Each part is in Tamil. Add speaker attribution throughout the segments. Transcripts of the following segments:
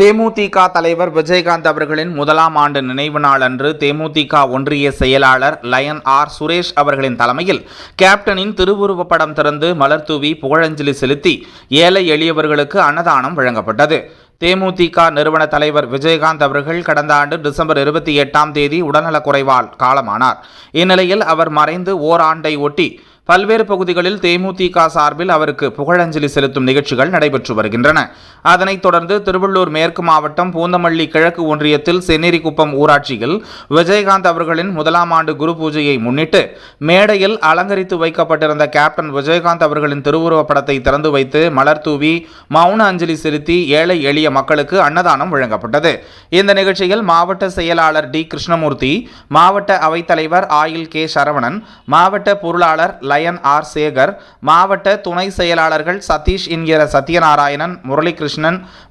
Speaker 1: தேமுதிக தலைவர் விஜயகாந்த் அவர்களின் முதலாம் ஆண்டு நினைவு நாள் அன்று தேமுதிக ஒன்றிய செயலாளர் லயன் ஆர் சுரேஷ் அவர்களின் தலைமையில் கேப்டனின் திருவுருவப் படம் திறந்து மலர்தூவி புகழஞ்சலி செலுத்தி ஏழை எளியவர்களுக்கு அன்னதானம் வழங்கப்பட்டது. தேமுதிக நிறுவன தலைவர் விஜயகாந்த் அவர்கள் கடந்த ஆண்டு டிசம்பர் இருபத்தி எட்டாம் தேதி உடல்நலக்குறைவால் காலமானார். இந்நிலையில் அவர் மறைந்து ஓராண்டை ஒட்டி பல்வேறு பகுதிகளில் தேமுதிக சார்பில் அவருக்கு புகழஞ்சலி செலுத்தும் நிகழ்ச்சிகள் நடைபெற்று வருகின்றன. அதனைத் தொடர்ந்து திருவள்ளூர் மேற்கு மாவட்டம் பூந்தமல்லி கிழக்கு ஒன்றியத்தில் சென்னேரிக்குப்பம் ஊராட்சியில் விஜயகாந்த் அவர்களின் முதலாம் ஆண்டு குரு பூஜையை முன்னிட்டு மேடையில் அலங்கரித்து வைக்கப்பட்டிருந்த கேப்டன் விஜயகாந்த் அவர்களின் திருவுருவப் படத்தை திறந்து வைத்து மலர் தூவி மௌன அஞ்சலி செலுத்தி ஏழை எளிய மக்களுக்கு அன்னதானம் வழங்கப்பட்டது. இந்த நிகழ்ச்சியில் மாவட்ட செயலாளர் டி கிருஷ்ணமூர்த்தி மாவட்ட அவைத்தலைவர் ஆயில் கே சரவணன் மாவட்ட பொருளாளர் லயன் ஆர் சேகர் மாவட்ட துணை செயலாளர்கள் சதீஷ் என்கிற சத்யநாராயணன் முரளிகிருஷ்ணன்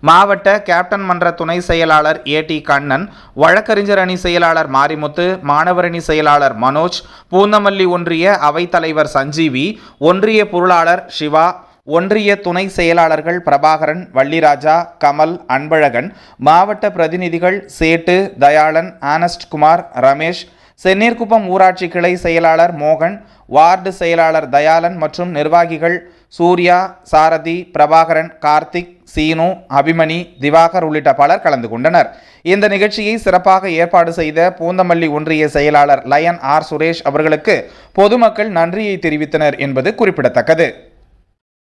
Speaker 1: மாவட்ட கேப்டன் மன்ற துணை செயலாளர் ஏ டி கண்ணன் வழக்கறிஞர் அணி செயலாளர் மாரிமுத்து மாணவரணி செயலாளர் மனோஜ் பூந்தமல்லி ஒன்றிய அவைத்தலைவர் சஞ்சீவி ஒன்றிய பொருளாளர் சிவா ஒன்றிய துணை செயலாளர்கள் பிரபாகரன் வள்ளிராஜா கமல் அன்பழகன் மாவட்ட பிரதிநிதிகள் சேட்டு தயாளன் ஆனஸ்ட் குமார் ரமேஷ் சென்னீர்குப்பம் ஊராட்சி கிளை செயலாளர் மோகன் வார்டு செயலாளர் தயாளன் மற்றும் நிர்வாகிகள் சூர்யா சாரதி பிரபாகரன் கார்த்திக் சீனு அபிமணி திவாகர் உள்ளிட்ட பலர் கலந்து கொண்டனர். இந்த நிகழ்ச்சியை சிறப்பாக ஏற்பாடு செய்த பூந்தமல்லி ஒன்றிய செயலாளர் லயன் ஆர் சுரேஷ் அவர்களுக்கு பொதுமக்கள் நன்றியை தெரிவித்தனர் என்பது குறிப்பிடத்தக்கது.